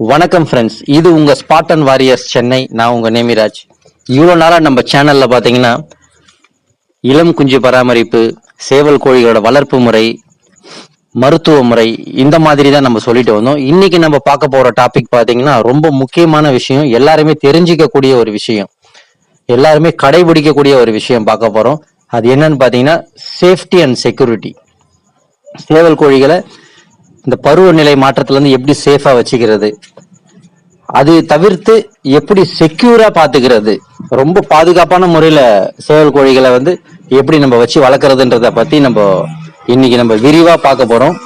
வணக்கம் ஃப்ரெண்ட்ஸ் இது உங்க ஸ்பாட்டன் வாரியர்ஸ் சென்னை. நான் உங்க நேமிராஜ். இவ்வளோ நாளாக நம்ம சேனல்ல பார்த்தீங்கன்னா இளம் குஞ்சு பராமரிப்பு சேவல் கோழிகளோட வளர்ப்பு முறை மருத்துவ முறை இந்த மாதிரி தான் நம்ம சொல்லிட்டு வந்தோம். இன்னைக்கு நம்ம பார்க்க போற டாபிக் பார்த்தீங்கன்னா ரொம்ப முக்கியமான விஷயம் எல்லாருமே தெரிஞ்சிக்கக்கூடிய ஒரு விஷயம். எல்லாருமே கடைபிடிக்கக்கூடிய ஒரு விஷயம் பார்க்க போறோம். அது என்னன்னு பார்த்தீங்கன்னா சேஃப்டி அண்ட் செக்யூரிட்டி சேவல் கோழிகளை இந்த பருவநிலை மாற்றத்துல இருந்து எப்படி சேஃபா வச்சுக்கிறது? அது தவிர்த்து எப்படி செக்யூரா பாத்துக்கிறது ரொம்ப பாதுகாப்பான முறையில சேவல் கோழிகளை வந்து எப்படி நம்ம வச்சு வளர்க்கறதுன்றத பத்தி நம்ம இன்னைக்கு நம்ம விரிவா பார்க்க போறோம்.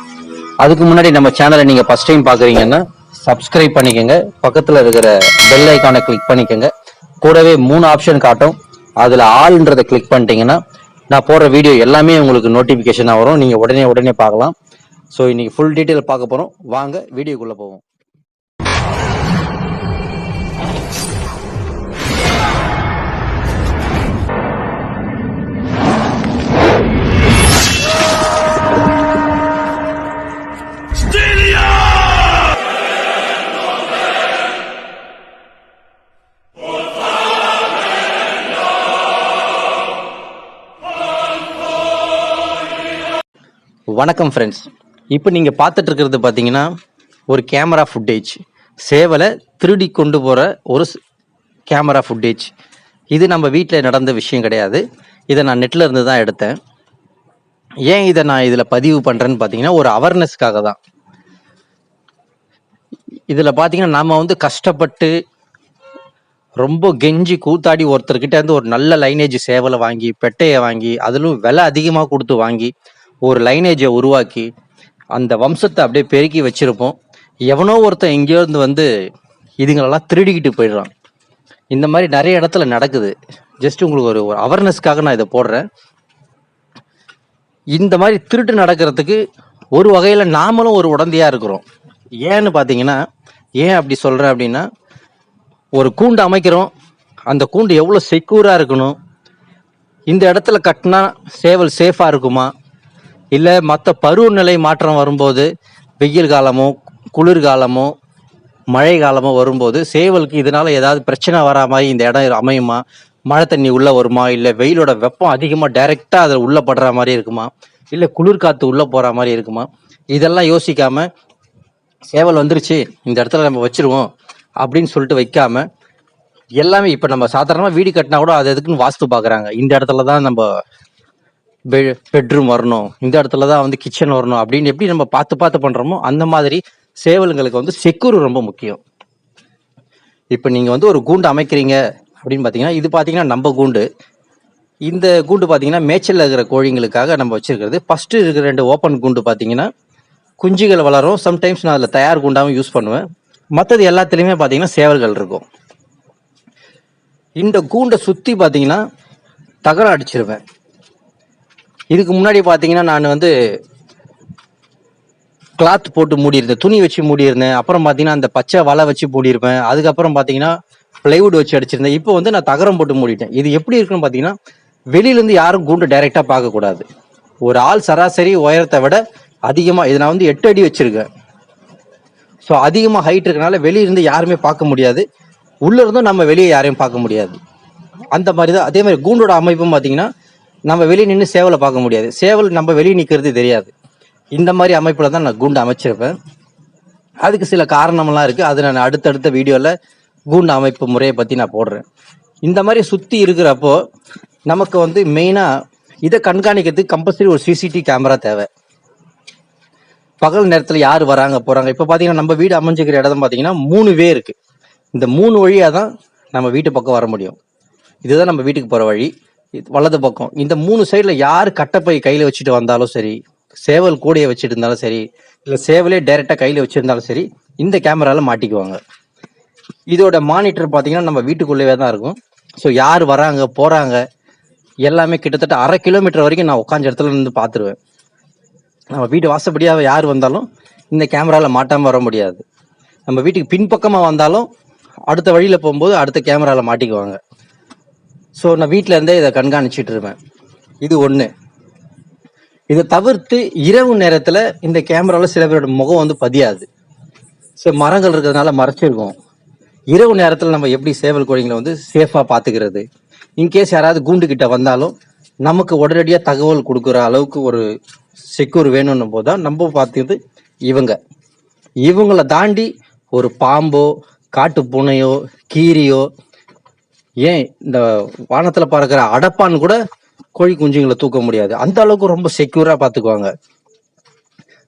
அதுக்கு முன்னாடி நம்ம சேனலை நீங்க ஃபர்ஸ்ட் டைம் பாக்குறீங்கன்னா சப்ஸ்கிரைப் பண்ணிக்கோங்க. பக்கத்துல இருக்கிற பெல் ஐக்கானை கிளிக் பண்ணிக்கோங்க. கூடவே மூணு ஆப்ஷன் காட்டும். அதுல ஆள்ன்றதை கிளிக் பண்ணிட்டீங்கன்னா நான் போடுற வீடியோ எல்லாமே உங்களுக்கு நோட்டிபிகேஷனாக வரும். நீங்க உடனே உடனே பார்க்கலாம். ஸோ இன்னைக்கு ஃபுல் டீட்டெயில் பார்க்க போறோம். வாங்க வீடியோக்குள்ளே போவோம். வணக்கம் ஃப்ரெண்ட்ஸ் இப்போ நீங்கள் பார்த்துட்டு இருக்கிறது பார்த்தீங்கன்னா ஒரு கேமரா ஃபுட்டேஜ் சேவலை திருடி கொண்டு போகிற ஒரு கேமரா ஃபுட்டேஜ் இது நம்ம வீட்டில் நடந்த விஷயம் கிடையாது. இதை நான் நெட்டில் இருந்து தான் எடுத்தேன். ஏன் இதை நான் இதில் பதிவு பண்ணுறேன்னு பார்த்தீங்கன்னா ஒரு அவேர்னஸ்க்காக தான். இதில் பார்த்தீங்கன்னா நாம் வந்து கஷ்டப்பட்டு ரொம்ப கெஞ்சி கூத்தாடி ஒருத்தர்கிட்ட இருந்து ஒரு நல்ல லைனேஜ் சேவலை வாங்கி பெட்டையை வாங்கி அதிலும் விலை அதிகமாக கொடுத்து வாங்கி ஒரு லைனேஜை உருவாக்கி அந்த வம்சத்தை அப்படியே பெருக்கி வச்சிருப்போம். எவனோ ஒருத்தன் எங்கேயோ இருந்து வந்து இதுங்களெல்லாம் திருடிக்கிட்டு போயிடுறான். இந்த மாதிரி நிறைய இடத்துல நடக்குது. ஜஸ்ட் உங்களுக்கு ஒரு ஒரு அவேர்னஸ்க்காக நான் இதை போடுறேன். இந்த மாதிரி திருட்டு நடக்கிறதுக்கு ஒரு வகையில் நாமளும் ஒரு உடந்தையாக இருக்கிறோம். ஏன்னு பார்த்தீங்கன்னா ஏன் அப்படி சொல்கிறேன் அப்படின்னா ஒரு கூண்டு அமைக்கிறோம். அந்த கூண்டு எவ்வளோ செக்யூராக இருக்கணும்? இந்த இடத்துல கட்டினா சேவல் சேஃபாக இருக்குமா? இல்லை மற்ற பருவநிலை மாற்றம் வரும்போது வெயில் காலமோ குளிர்காலமோ மழை காலமோ வரும்போது சேவலுக்கு இதனால ஏதாவது பிரச்சனை வரா மாதிரி இந்த இடம் அமையுமா? மழை தண்ணி உள்ளே வருமா? இல்லை வெயிலோட வெப்பம் அதிகமாக டைரெக்டாக அதில் உள்ளே படுற மாதிரி இருக்குமா? இல்லை குளிர்காற்று உள்ளே போகிற மாதிரி இருக்குமா? இதெல்லாம் யோசிக்காம சேவல் வந்துருச்சு இந்த இடத்துல நம்ம வச்சிருவோம் அப்படின்னு சொல்லிட்டு வைக்காம எல்லாமே இப்போ நம்ம சாதாரணமாக வீடு கட்டினா கூட அது எதுக்குன்னு வாஸ்து பார்க்குறாங்க இந்த இடத்துல தான் நம்ம பெட்ரூம் வரணும். இந்த இடத்துல தான் வந்து கிச்சன் வரணும் அப்படின்னு எப்படி நம்ம பார்த்து பார்த்து பண்ணுறோமோ அந்த மாதிரி சேவலுங்களுக்கு வந்து செக்யூர் ரொம்ப முக்கியம். இப்போ நீங்கள் வந்து ஒரு கூண்டு அமைக்கிறீங்க அப்படின்னு பார்த்தீங்கன்னா இது பார்த்தீங்கன்னா நம்ம கூண்டு. இந்த கூண்டு பார்த்தீங்கன்னா மேய்ச்சலில் இருக்கிற கோழிங்களுக்காக நம்ம வச்சுருக்கிறது. ஃபஸ்ட்டு இருக்கிற ரெண்டு ஓப்பன் கூண்டு பார்த்தீங்கன்னா குஞ்சுகள் வளரும். சம்டைம்ஸ் நான் அதில் தயார் கூண்டாகவும் யூஸ் பண்ணுவேன். மற்றது எல்லாத்துலேயுமே பார்த்தீங்கன்னா சேவல்கள் இருக்கும். இந்த கூண்டை சுற்றி பார்த்தீங்கன்னா தகரம் அடிச்சிருவேன். இதுக்கு முன்னாடி பார்த்தீங்கன்னா நான் வந்து கிளாத் போட்டு மூடியிருந்தேன் துணி வச்சு மூடியிருந்தேன். அப்புறம் பார்த்தீங்கன்னா அந்த பச்சை வலை வச்சு மூடியிருப்பேன். அதுக்கப்புறம் பார்த்தீங்கன்னா பிளைவுட் வச்சு அடிச்சிருந்தேன். இப்போ வந்து நான் தகரம் போட்டு மூடிட்டேன். இது எப்படி இருக்குன்னு பார்த்தீங்கன்னா வெளியிலேருந்து யாரும் கூண்டு டைரெக்டாக பார்க்கக்கூடாது ஒரு ஆள் சராசரி உயரத்தை விட அதிகமாக இது நான் வந்து எட்டு அடி வச்சுருக்கேன். ஸோ அதிகமாக ஹைட் இருக்கனால வெளியிருந்து யாருமே பார்க்க முடியாது. உள்ளே இருந்தும் நம்ம வெளியே யாரையும் பார்க்க முடியாது. அந்த மாதிரி தான் அதே மாதிரி கூண்டோட அமைப்பும் பார்த்தீங்கன்னா நம்ம வெளியே நின்று சேவலை பார்க்க முடியாது. சேவல் நம்ம வெளியே நிற்கிறது தெரியாது. இந்த மாதிரி அமைப்பில் தான் நான் கூண்டு அமைச்சிருப்பேன். அதுக்கு சில காரணமெல்லாம் இருக்குது அது நான் அடுத்தடுத்த வீடியோவில் கூண்டு அமைப்பு முறையை பற்றி நான் போடுறேன். இந்த மாதிரி சுற்றி இருக்கிறப்போ நமக்கு வந்து மெயினாக இதை கண்காணிக்கிறதுக்கு கம்பல்சரி ஒரு சிசிடிவி கேமரா தேவை. பகல் நேரத்தில் யார் வராங்க போகிறாங்க இப்போ பார்த்தீங்கன்னா நம்ம வீடு அமைஞ்சிக்கிற இடம் பார்த்தீங்கன்னா மூணு வே இருக்குது இந்த மூணு வழியாக தான் நம்ம வீட்டு பக்கம் வர முடியும். இதுதான் நம்ம வீட்டுக்கு போகிற வழி. வலது பக்கம். இந்த மூணு சைடில் யார் கட்டப்பை கையில் வச்சுட்டு வந்தாலும் சரி சேவல் கூடையை வச்சுட்டு இருந்தாலும் சரி இல்லை சேவலே டைரெக்டாக கையில் வச்சுருந்தாலும் சரி இந்த கேமராவில் மாட்டிக்குவாங்க. இதோட மானிட்டர் பார்த்தீங்கன்னா நம்ம வீட்டுக்குள்ளேயே தான் இருக்கும். ஸோ யார் வராங்க போகிறாங்க எல்லாமே கிட்டத்தட்ட அரை கிலோமீட்டர் வரைக்கும் நான் உட்காந்த இடத்துல இருந்து பார்த்துருவேன். நம்ம வீட்டு வாசப்படியாக யார் வந்தாலும் இந்த கேமராவில் மாட்டாமல் வர முடியாது. நம்ம வீட்டுக்கு பின்பக்கமாக வந்தாலும் அடுத்த வழியில் போகும்போது அடுத்த கேமராவில் மாட்டிக்குவாங்க. ஸோ நான் வீட்டில் இருந்தே இதை கண்காணிச்சிட்டு இருப்பேன். இது ஒன்று இதை தவிர்த்து இரவு நேரத்தில் இந்த கேமராவில் சில பேரோட முகம் வந்து பதியாது. ஸோ மரங்கள் இருக்கிறதுனால மறைச்சிருக்கும். இரவு நேரத்தில் நம்ம எப்படி சேவல் கோழிங்களை வந்து சேஃபாக பார்த்துக்கிறது இன்கேஸ் யாராவது கூண்டு கிட்ட வந்தாலும் நமக்கு உடனடியாக தகவல் கொடுக்குற அளவுக்கு ஒரு செக்யூர் வேணும்னும் போது தான் நம்ம பார்த்தது இவங்க. இவங்கள தாண்டி ஒரு பாம்போ காட்டு பூனையோ கீரியோ ஏன் இந்த வானத்துல பறக்கிற அடப்பான் கூட கோழி குஞ்சுங்களை தூக்க முடியாது. அந்த அளவுக்கு ரொம்ப செக்யூரா பாத்துக்குவாங்க.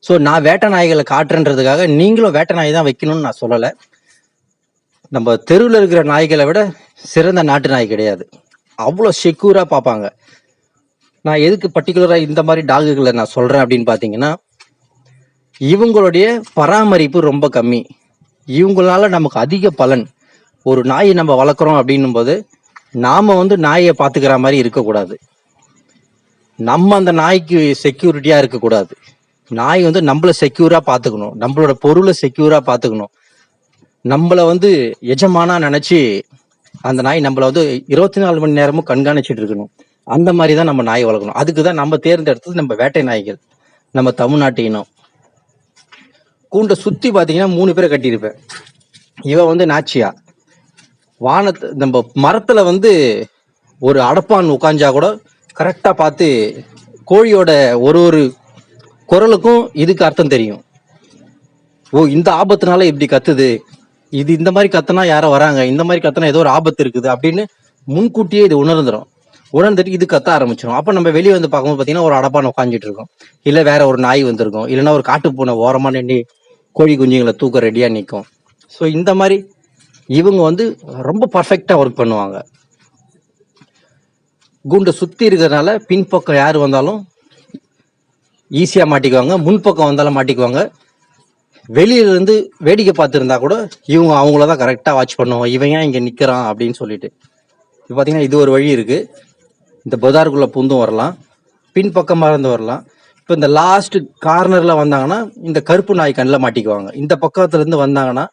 ஸோ நான் வேட்டை நாய்களை காட்டுறன்றதுக்காக நீங்களும் வேட்டை நாய் தான் வைக்கணும்னு நான் சொல்லலை. நம்ம தெருவில் இருக்கிற நாய்களை விட சிறந்த நாட்டு நாய் கிடையாது. அவ்வளோ செக்யூராக பார்ப்பாங்க. நான் எதுக்கு பர்டிகுலராக இந்த மாதிரி டாகுகளை நான் சொல்கிறேன் அப்படின்னு பார்த்தீங்கன்னா இவங்களுடைய பராமரிப்பு ரொம்ப கம்மி. இவங்களால நமக்கு அதிக பலன். ஒரு நாயை நம்ம வளர்க்குறோம் அப்படின்னும் போது நாம் வந்து நாயை பார்த்துக்கிற மாதிரி இருக்கக்கூடாது. நம்ம அந்த நாய்க்கு செக்யூரிட்டியாக இருக்கக்கூடாது. நாய் வந்து நம்மள செக்யூராக பார்த்துக்கணும். நம்மளோட பொருளை செக்யூராக பார்த்துக்கணும். நம்மளை வந்து எஜமானா நினச்சி அந்த நாய் நம்மள வந்து இருபத்தி நாலு மணி நேரமும் கண்காணிச்சிட்டு இருக்கணும். அந்த மாதிரி தான் நம்ம நாய் வளர்க்கணும். அதுக்கு தான் நம்ம தேர்ந்தெடுத்தது நம்ம வேட்டை நாய்கள். நம்ம தமிழ்நாட்டு இனம். கூண்டை சுற்றி பார்த்தீங்கன்னா மூணு பேரை கட்டியிருப்பேன். இவன் வந்து நாச்சியா. வானத்து நம்ம மரத்துல வந்து ஒரு அடப்பான் உட்காஞ்சா கூட கரெக்டா பார்த்து கோழியோட ஒரு ஒரு குரலுக்கும் இதுக்கு அர்த்தம் தெரியும். ஓ இந்த ஆபத்துனால இப்படி கத்துது. இது இந்த மாதிரி கத்துனா யாரோ வராங்க இந்த மாதிரி கத்துனா ஏதோ ஒரு ஆபத்து இருக்குது அப்படின்னு முன்கூட்டியே இது உணர்ந்துடும் உணர்ந்துட்டு இது கத்த ஆரம்பிச்சிடும் அப்ப நம்ம வெளியே வந்து பார்க்கும்போது பாத்தீங்கன்னா ஒரு அடப்பான் உட்காந்துட்டு இருக்கோம். இல்ல வேற ஒரு நாய் வந்திருக்கும். இல்லைன்னா ஒரு காட்டு பூனை ஓரமா நின்று கோழி குஞ்சுங்களை தூக்க ரெடியா நிற்கும் ஸோ இந்த மாதிரி இவங்க வந்து ரொம்ப பர்ஃபெக்டாக ஒர்க் பண்ணுவாங்க. கூண்டை சுற்றி இருக்கிறதுனால பின்பக்கம் யார் வந்தாலும் ஈஸியாக மாட்டிக்குவாங்க. முன்பக்கம் வந்தாலும் மாட்டிக்குவாங்க. வெளியிலேருந்து வேடிக்கை பார்த்துருந்தா கூட இவங்க அவங்கள தான் கரெக்டாக வாட்ச் பண்ணுவோம் இவன் ஏன் இங்கே நிற்கிறான் அப்படின்னு சொல்லிட்டு. இப்போ பார்த்தீங்கன்னா இது ஒரு வழி இருக்குது இந்த பஜாருக்குள்ள பூந்தும் வரலாம். பின்பக்கமாக இருந்து வரலாம். இப்போ இந்த லாஸ்ட் கார்னரில் வந்தாங்கன்னா இந்த கருப்பு நாய் கண்ணில் மாட்டிக்குவாங்க. இந்த பக்கத்துலேருந்து வந்தாங்கன்னா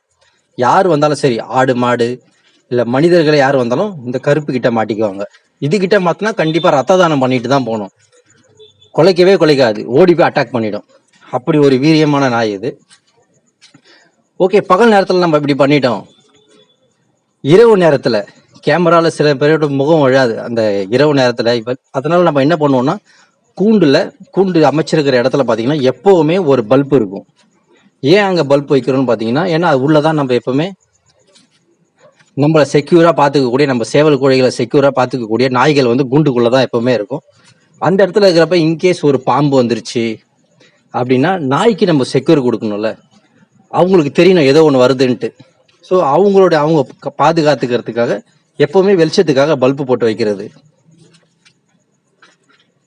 யார் வந்தாலும் சரி ஆடு மாடு இல்ல மனிதர்களை யார் வந்தாலும் இந்த கருப்பு கிட்ட மாட்டிக்குவாங்க. இது கிட்ட மாத்தினா கண்டிப்பா ரத்த தானம் பண்ணிட்டு தான் போகணும். குலைக்கவே குலைக்காது. ஓடி போய் அட்டாக் பண்ணிடும். அப்படி ஒரு வீரியமான நாய் இது. ஓகே பகல் நேரத்தில் நம்ம இப்படி பண்ணிட்டோம். இரவு நேரத்தில் கேமராவில் சில பேரோட முகம் விழாது. அந்த இரவு நேரத்தில் இப்போ அதனால நம்ம என்ன பண்ணுவோம்னா கூண்டுல கூண்டு அமைச்சிருக்கிற இடத்துல பார்த்தீங்கன்னா எப்போவுமே ஒரு பல்ப் இருக்கும். ஏன் அங்கே பல்ப் வைக்கிறோம்னு பார்த்தீங்கன்னா ஏன்னா அது உள்ளதான் நம்ம எப்பவுமே நம்மளை செக்யூராக பார்த்துக்கக்கூடிய நம்ம சேவல் கோழிகளை செக்யூராக பார்த்துக்கக்கூடிய நாய்கள் வந்து கூண்டுக்குள்ளே தான் எப்பவுமே இருக்கும். அந்த இடத்துல இருக்கிறப்ப இன்கேஸ் ஒரு பாம்பு வந்துருச்சு அப்படின்னா நாய்க்கு நம்ம செக்யூர் கொடுக்கணும்ல. அவங்களுக்கு தெரியணும் ஏதோ ஒன்று வருதுன்ட்டு. ஸோ அவங்களோட அவங்க பாதுகாத்துக்கிறதுக்காக எப்பவுமே வெளிச்சத்துக்காக பல்பு போட்டு வைக்கிறது.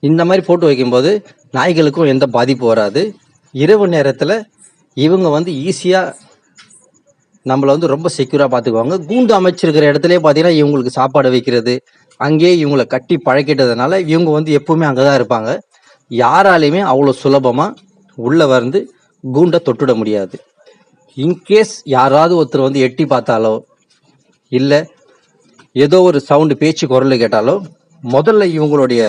இந்த மாதிரி போட்டு வைக்கும்போது நாய்களுக்கும் எந்த பாதிப்பு வராது. இரவு நேரத்தில் இவங்க வந்து ஈஸியாக நம்மளை வந்து ரொம்ப செக்யூராக பார்த்துக்குவாங்க. கூண்டு அமைச்சிருக்கிற இடத்துல பார்த்தீங்கன்னா இவங்களுக்கு சாப்பாடு வைக்கிறது அங்கேயே இவங்களை கட்டி பழக்கிட்டதுனால இவங்க வந்து எப்பவுமே அங்கே தான் இருப்பாங்க. யாராலையுமே அவ்வளோ சுலபமாக உள்ளே வந்து கூண்டை தொட்டுட முடியாது. இன்கேஸ் யாராவது ஒருத்தர் வந்து எட்டி பார்த்தாலோ இல்லை ஏதோ ஒரு சவுண்டு பேச்சு குரல் கேட்டாலோ முதல்ல இவங்களுடைய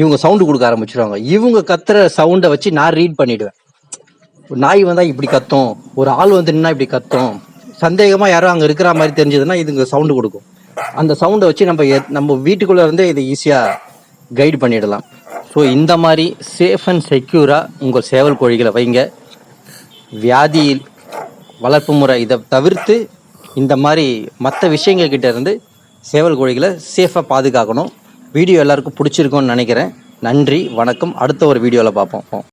இவங்க சவுண்டு கொடுக்க ஆரம்பிச்சிருவாங்க. இவங்க கத்துற சவுண்டை வச்சு நான் ரீட் பண்ணிடுவேன். நாய் வந்தா இப்படி கத்தும். ஒரு ஆள் வந்து நின்னா இப்படி கத்தும். சந்தேகமா யாரும் அங்க இருக்கிற மாதிரி தெரிஞ்சதுன்னா இதுங்க சவுண்டு கொடுக்கும். அந்த சவுண்டை வச்சு நம்ம நம்ம வீட்டுக்குள்ள இருந்தே இதை ஈஸியா கைடு பண்ணிடலாம். ஸோ இந்த மாதிரி சேஃப் அண்ட் செக்யூரா உங்கள் சேவல் கோழிகளை வைங்க. வியாதி வளர்ப்பு முறை இதை தவிர்த்து இந்த மாதிரி மற்ற விஷயங்கள் கிட்ட இருந்து சேவல் கோழிகளை சேஃபாக பாதுகாக்கணும். வீடியோ எல்லாருக்கும் பிடிச்சிருக்கோன்னு நினைக்கிறேன். நன்றி வணக்கம். அடுத்த ஒரு வீடியோவில் பார்ப்போம்.